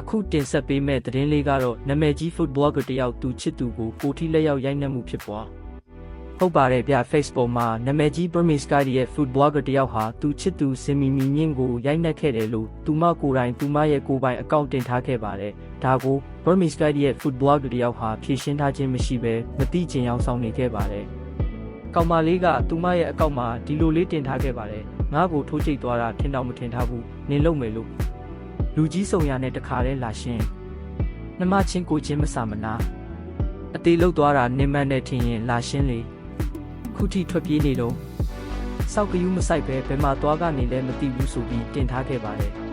အခုတင်ဆက်ပေးမယ့်သတင်းလေးကတော့နာမည်ကြီး food blogger တယောက်သူချစ်သူကိုကိုထီလက်ရောက်ရိုက်နှက်မှုဖြစ်ပွားဟုတ်ပါတယ်ဗျ Facebook မှာနာမည်ကြီး Burmese guy ရဲ့ food blogger တယောက်ဟာသူချစ်သူစင်မီမီမြင့်ကိုရိုက်နှက်ခဲ့တယ်လို့သူမကိုယ်တိုင်သူမရဲ့ကိုယ်ပိုင်အကောင့်တင်ထားခဲ့ပါတယ်ဒါကို Burmese guy ရဲ့ food blogger တယောက်ဟာဖြည့်ရှင်းထားခြင်းမရှိဘဲမတိကျင်အောင်ဆောင်နေခဲ့ပါတယ်ကောင်မလေးကသူမရဲ့အကောင့်မှာဒီလိုလေးတင်ထားခဲ့ပါတယ်ငါ့ကိုထိုးချိတ်သွားတာထင်တော့မထင်ထားဘူးနင်လုံမယ်လို့ လူကြီးစုံရနဲ့တခါတည်းလာရှင်းနှမချင်းကိုချင်းမစာမနာအသေးလုတ်သွားတာနင်မန်းနဲ့ထင်ရင်လာရှင်းလေခုထိထွက်ပြေးနေတော့စောက်ကယူးမဆိုင်ပဲဘယ်မှာသွားကနေလဲမသိဘူးဆိုပြီးတင်ထားခဲ့ပါတယ်